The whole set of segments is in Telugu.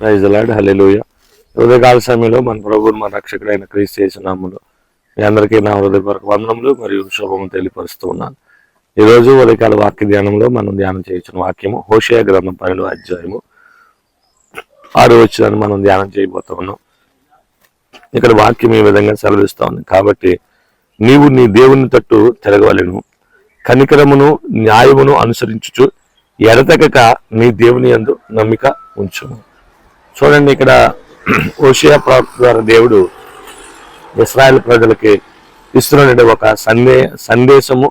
ప్రైజ్ లాడ్ హల్లెలూయ హృదయకాల సమయంలో మన ప్రభు మన రక్షకుడైన క్రీస్తు చేసినాములు మీ అందరికీ నా హృదయపూర్వక వందనములు మరియు శుభము తెలియపరుస్తూ ఉన్నాను. ఈ రోజు ఉదయకాల వాక్య ధ్యానంలో మనం ధ్యానం చేయించిన వాక్యము హోషయ గ్రంథం పనులు అధ్యాయము ఆరు వచ్చిన మనం ధ్యానం చేయబోతా ఉన్నాం. ఇక్కడ వాక్యం ఈ విధంగా సెలవిస్తా ఉంది. కాబట్టి నీవు నీ దేవుని తట్టు తిరగవలెను. కనికరమును న్యాయమును అనుసరించుచు ఎడతెగక నీ దేవుని యందు నమ్మిక ఉంచుము. చూడండి ఇక్కడ ఓషియా ప్రవక్త ద్వారా దేవుడు ఇస్రాయల్ ప్రజలకి ఇస్తున్నటువంటి ఒక సందే సందేశము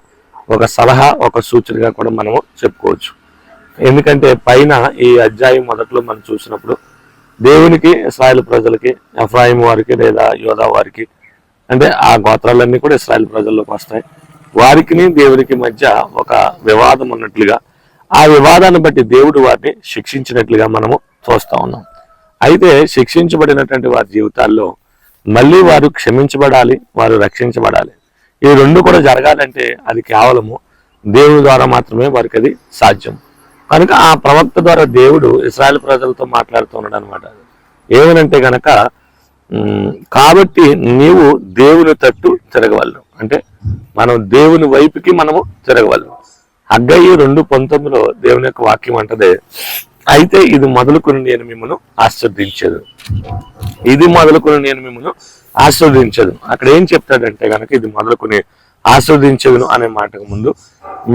ఒక సలహా ఒక సూచనగా కూడా మనము చెప్పుకోవచ్చు. ఎందుకంటే పైన ఈ అధ్యాయం మొదట్లో మనం చూసినప్పుడు దేవునికి ఇస్రాయల్ ప్రజలకి ఎఫ్రాయిం వారికి లేదా యోధా వారికి అంటే ఆ గోత్రాలన్నీ కూడా ఇస్రాయల్ ప్రజల్లోకి వస్తాయి. వారికి దేవునికి మధ్య ఒక వివాదం ఉన్నట్లుగా ఆ వివాదాన్ని బట్టి దేవుడు వారిని శిక్షించినట్లుగా మనము చూస్తా ఉన్నాం. అయితే శిక్షించబడినటువంటి వారి జీవితాల్లో మళ్ళీ వారు క్షమించబడాలి వారు రక్షించబడాలి. ఈ రెండు కూడా జరగాలంటే అది కేవలము దేవుడి ద్వారా మాత్రమే వారికి అది సాధ్యం. కనుక ఆ ప్రవక్త ద్వారా దేవుడు ఇస్రాయల్ ప్రజలతో మాట్లాడుతున్నాడు అనమాట ఏమనంటే గనక కాబట్టి నీవు దేవుని తట్టు తిరగవలను. అంటే మనం దేవుని వైపుకి మనము తిరగవలను. అగ్గయ్య రెండు పంతొమ్మిదిలో దేవుని యొక్క వాక్యం అంటదే అయితే ఇది మొదలుకొని నేను మిమ్మల్ని ఆశ్రదించదు. ఇది మొదలుకొని నేను మిమ్మల్ని ఆస్వాదించదు అక్కడ ఏం చెప్తాడంటే కనుక ఇది మొదలుకొని ఆస్వాదించదును అనే మాటకు ముందు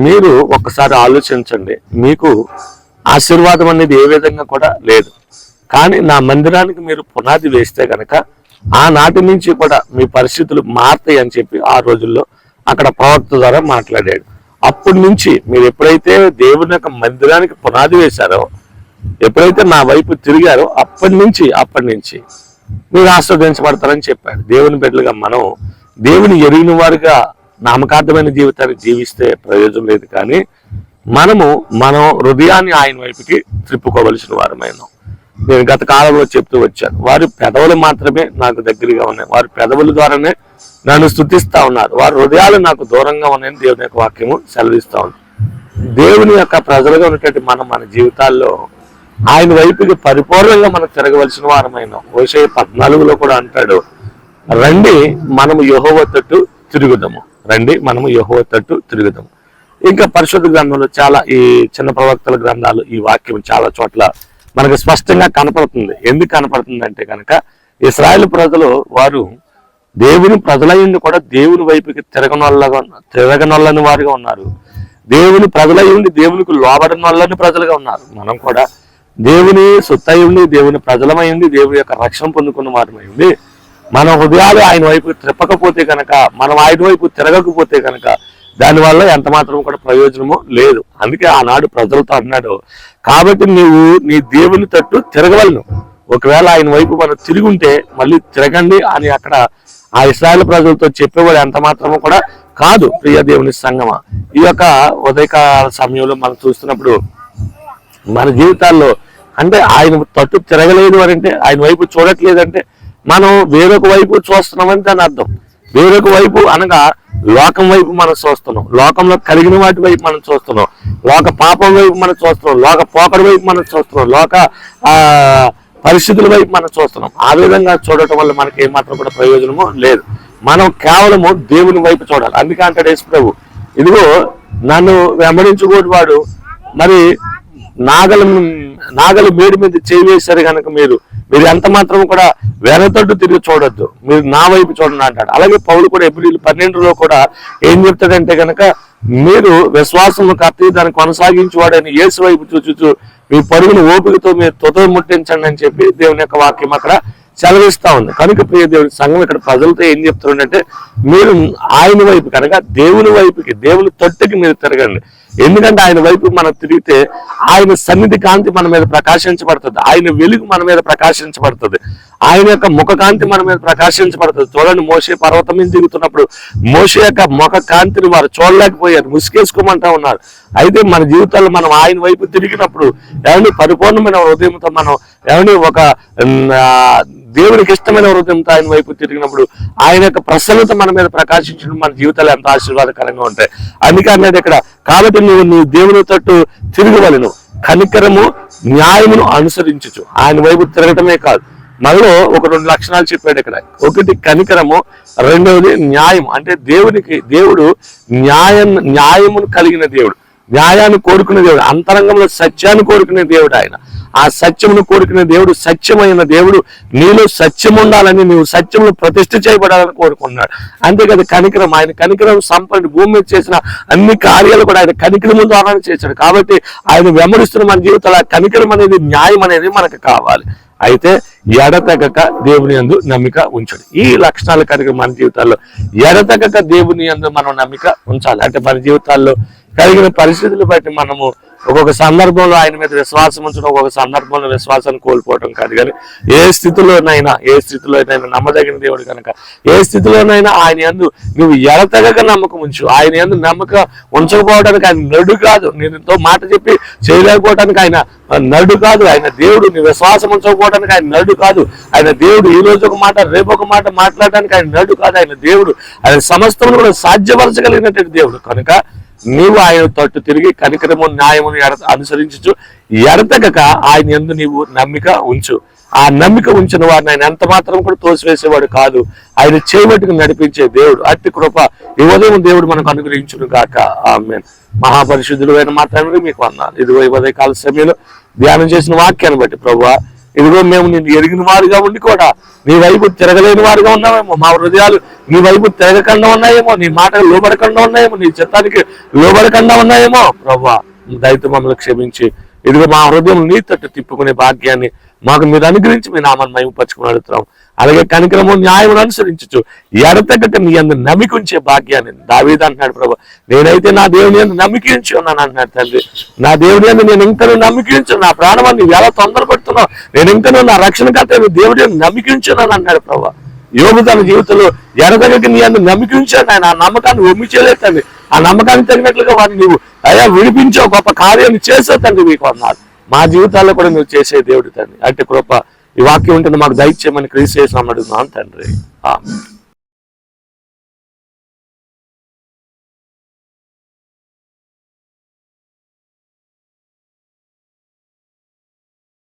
మీరు ఒక్కసారి ఆలోచించండి. మీకు ఆశీర్వాదం అనేది ఏ విధంగా కూడా లేదు. కానీ నా మందిరానికి మీరు పునాది వేస్తే కనుక ఆనాటి నుంచి కూడా మీ పరిస్థితులు మారుతాయి అని చెప్పి ఆ రోజుల్లో అక్కడ ప్రవక్త ద్వారా మాట్లాడాడు. అప్పటి నుంచి మీరు ఎప్పుడైతే దేవుని యొక్క మందిరానికి పునాది వేశారో ఎప్పుడైతే నా వైపు తిరిగారో అప్పటి నుంచి అప్పటి నుంచి మీరు ఆస్వాదించబడతారని చెప్పాడు. దేవుని బిడ్డలుగా మనం దేవుని ఎరిగిన వారుగా నామకార్థమైన జీవితాన్ని జీవిస్తే ప్రయోజనం లేదు కానీ మనము మనం హృదయాన్ని ఆయన వైపుకి త్రిప్పుకోవలసిన వారమైన. నేను గత కాలంలో చెప్తూ వచ్చాను. వారి పెదవులు మాత్రమే నాకు దగ్గరగా ఉన్నాయి. వారి పెదవుల ద్వారానే నన్ను స్థుతిస్తా ఉన్నారు. వారి హృదయాలు నాకు దూరంగా ఉన్నాయని దేవుని యొక్క వాక్యము సెలవిస్తా ఉంది. దేవుని యొక్క ప్రజలుగా ఉన్నటువంటి మనం మన జీవితాల్లో ఆయన వైపుకి పరిపూర్ణంగా మనం తిరగవలసిన వారమైన ఓషే పద్నాలుగులో కూడా అంటాడు రండి మనము యహోవ తట్టు తిరుగుదాము. రండి మనము యుహవ తట్టు తిరుగుదాము. ఇంకా పరిశుద్ధ గ్రంథంలో చాలా ఈ చిన్న ప్రవక్తల గ్రంథాలు ఈ వాక్యం చాలా చోట్ల మనకు స్పష్టంగా కనపడుతుంది. ఎందుకు కనపడుతుంది అంటే కనుక ఇస్రాయల్ ప్రజలు వారు దేవుని ప్రజలయ్యింది కూడా దేవుని వైపుకి తిరగనొల్లగా తిరగనొల్లని వారుగా ఉన్నారు. దేవుని ప్రజలయ్యుండి దేవునికి లోబడిన ప్రజలుగా ఉన్నారు. మనం కూడా దేవుని సొత్తై ఉండి దేవుని ప్రజలమై ఉండి దేవుని యొక్క రక్షణ పొందుకున్న వారమై ఉండి మన హృదయాలు ఆయన వైపు త్రిప్పకపోతే కనుక మనం ఆయన వైపు తిరగకపోతే కనుక దానివల్ల ఎంత మాత్రం కూడా ప్రయోజనము లేదు. అందుకే ఆనాడు ప్రజలతో అన్నాడు కాబట్టి నీవు నీ దేవుని తట్టు తిరగవలను. ఒకవేళ ఆయన వైపు మనం తిరిగి ఉంటే మళ్ళీ తిరగండి అని అక్కడ ఆ ఇస్రాయల్ ప్రజలతో చెప్పేవాడు ఎంత మాత్రము కూడా కాదు ప్రియ దేవుని సంగమ. ఈ యొక్క ఉదయకాల సమయంలో మనం చూస్తున్నప్పుడు మన జీవితాల్లో అంటే ఆయన తట్టు తిరగలేదు అని అంటే ఆయన వైపు చూడట్లేదంటే మనం వేరొక వైపు చూస్తున్నామని దాని అర్థం. వేరొక వైపు అనగా లోకం వైపు మనం చూస్తున్నాం. లోకంలో కలిగిన వాటి వైపు మనం చూస్తున్నాం. లోక పాపం వైపు మనం చూస్తున్నాం. లోక పోకడి వైపు మనం చూస్తున్నాం. లోక పరిస్థితుల వైపు మనం చూస్తున్నాం. ఆ విధంగా చూడటం వల్ల మనకి ఏమాత్రం కూడా ప్రయోజనము లేదు. మనం కేవలము దేవుని వైపు చూడాలి. అందుకే అంటాడు యేసు ప్రభు ఇదిగో నన్ను వెంబడించుకోటి వాడు మరి నాగల నాగలి మేడి మీద చేయి కనుక మీరు మీరు ఎంత మాత్రం కూడా వెనతట్టు తిరిగి చూడొద్దు. మీరు నా వైపు చూడండి అంటాడు. అలాగే పౌలు కూడా ఏప్రిల్ పన్నెండులో కూడా ఏం చెప్తాడంటే కనుక మీరు విశ్వాసం కత్తి దాన్ని కొనసాగించేవాడని యేసు వైపు చూచుచు మీ పరుగును ఓపికతో మీరు తుత ముట్టించండి అని చెప్పి దేవుని యొక్క వాక్యం అక్కడ సెలవిస్తా ఉంది. కనుక ప్రియ దేవుడి సంఘం ఇక్కడ ప్రజలతో ఏం చెప్తున్నాడంటే మీరు ఆయన వైపు కనుక దేవుని వైపుకి దేవుని తొట్టుకి మీరు తిరగండి. ఎందుకంటే ఆయన వైపు మనం తిరిగితే ఆయన సన్నిధి కాంతి మన మీద ప్రకాశించబడుతుంది. ఆయన వెలుగు మన మీద ప్రకాశించబడుతుంది. ఆయన యొక్క ముఖ కాంతి మన మీద ప్రకాశించబడుతుంది. చూడండి మోసే పర్వతం మీద దిగుతున్నప్పుడు మోసే యొక్క ముఖ కాంతిని వారు చూడలేకపోయారు. ముసుకేసుకోమంటా ఉన్నారు. అయితే మన జీవితాల్లో మనం ఆయన వైపు తిరిగినప్పుడు ఏమండి పరిపూర్ణమైన హృదయంతో మనం ఏమండి ఒక దేవునికి ఇష్టమైన హృదయంతో ఆయన వైపు తిరిగినప్పుడు ఆయన యొక్క ప్రసన్నత మన మీద ప్రకాశించడం మన జీవితాలు ఎంత ఆశీర్వాదకరంగా ఉంటాయి. అందుకే అన్నది ఇక్కడ కాబట్టి నువ్వు నీ దేవుని తట్టు తిరగవలను. కనికరము న్యాయమును అనుసరించచ్చు ఆయన వైపు తిరగటమే కాదు. మనలో ఒక రెండు లక్షణాలు చెప్పాడు ఇక్కడ. ఒకటి కనికరము రెండవది న్యాయం అంటే దేవునికి దేవుడు న్యాయం న్యాయమును కలిగిన దేవుడు. న్యాయాన్ని కోరుకునే దేవుడు అంతరంగంలో సత్యాన్ని కోరుకునే దేవుడు ఆయన. ఆ సత్యమును కోరుకునే దేవుడు సత్యమైన దేవుడు. నీలో సత్యం ఉండాలని నీవు సత్యమును ప్రతిష్ఠ చేయబడాలని కోరుకున్నాడు. అంతేకాదు కనికరం. ఆయన కనికరం సంపన్న భూమి మీద చేసిన అన్ని కార్యాలు కూడా ఆయన కనికరము ద్వారానే చేశాడు. కాబట్టి ఆయన వెంబడిస్తున్న మన జీవితంలో ఆ కనికరం అనేది న్యాయం అనేది మనకు కావాలి. అయితే ఎడతెగక దేవుని యందు నమ్మిక ఉంచడు. ఈ లక్షణాలు కలిగిన మన జీవితాల్లో ఎడతెగక దేవుని యందు మనం నమ్మిక ఉంచాలి. అంటే మన జీవితాల్లో కలిగిన పరిస్థితులు బట్టి మనము ఒక్కొక్క సందర్భంలో ఆయన మీద విశ్వాసం ఉంచడం ఒక్కొక్క సందర్భంలో విశ్వాసాన్ని కోల్పోవటం కాదు. కానీ ఏ స్థితిలోనైనా ఏ స్థితిలోనైనా నమ్మదగిన దేవుడు కనుక ఏ స్థితిలోనైనా ఆయన యందు నువ్వు ఎడతగక నమ్మకం ఉంచు. ఆయన యందు నమ్మకం ఉంచకపోవడానికి ఆయన నడు కాదు. నేను ఎంతో మాట చెప్పి చేయలేకపోవడానికి ఆయన నడు కాదు. ఆయన దేవుడు నీ విశ్వాసం ఉంచకపోవడానికి ఆయన నడు కాదు. ఆయన దేవుడు ఈ రోజు ఒక మాట రేపు ఒక మాట మాట్లాడడానికి ఆయన నడు కాదు. ఆయన దేవుడు ఆయన సమస్తమును కూడా సాధ్యపరచగలిగినటువంటి దేవుడు. కనుక నీవు ఆయన తట్టు తిరిగి కనికరము న్యాయమును ఎడ అనుసరించు ఎడతగక ఆయన ఎందు నీవు నమ్మిక ఉంచు. ఆ నమ్మిక ఉంచిన వారిని ఆయన ఎంత మాత్రం కూడా తోసివేసేవాడు కాదు. ఆయన చేయబట్టుకు నడిపించే దేవుడు అతి కృప ఈ ఉదయం దేవుడు మనకు అనుగ్రహించును కాక ఆమె మహాపరిశుద్ధుడు అయిన మాత్రమే మీకు అన్నారు ఇదిగో ఈ ఉదయ కాల సమయంలో ధ్యానం చేసిన వాక్యాన్ని బట్టి ప్రభు ఇదిగో మేము నిన్ను ఎరిగిన వారుగా ఉండి కూడా నీ వైపు తిరగలేని వారుగా ఉన్నామేమో. మా హృదయాలు నీ వైపు తిరగకుండా ఉన్నాయేమో నీ మాటలు లోబడకుండా ఉన్నాయేమో నీ చిత్తానికి లోబడకుండా ఉన్నాయేమో. ప్రభా దయతో మమ్మల్ని క్షమించి. ఇదిగో మా హృదయం నీ తట్టు తిప్పుకునే భాగ్యాన్ని మాకు మీరు అనుగ్రహించి మీ నామాన్ని మహిమపరచుకుని అడుగుతున్నాం అలాగే కనికరము న్యాయం అనుసరించచ్చు ఎడతెగక నీ అందు నమ్మికుంచే భాగ్యాన్ని దావేది అంటున్నాడు ప్రభు నేనైతే నా దేవుని అందు నమ్మికించి ఉన్నాను అంటున్నాడు తండ్రి. నా దేవుని అందు నేను ఇంకను నమ్మికించు నా ప్రాణాన్ని ఎలా తొందరపడుతున్నావు? నేను ఇంకను నా రక్షణకర్త దేవుడి అందు నమ్మికించున్నాను అన్నాడు ప్రభు యోగు తన జీవితంలో ఎడతెగక నీ అందు నమ్మికించాడు ఆయన ఆ నమ్మకాన్ని ఒమ్మి తండ్రి. ఆ నమ్మకానికి తగినట్లుగా వారిని నువ్వు అయ్యా విడిపించావు గొప్ప కార్యాన్ని చేసావు తండ్రి మీకు అన్నారు. మా జీవితాల్లో కూడా నువ్వు చేసే దేవుడు తండ్రి. అంటే కృప ఈ వాక్యం ఉంటుంది మాకు దయచేయమని క్రీస్ చేసినాం అడుగుతున్నాను తండ్రి.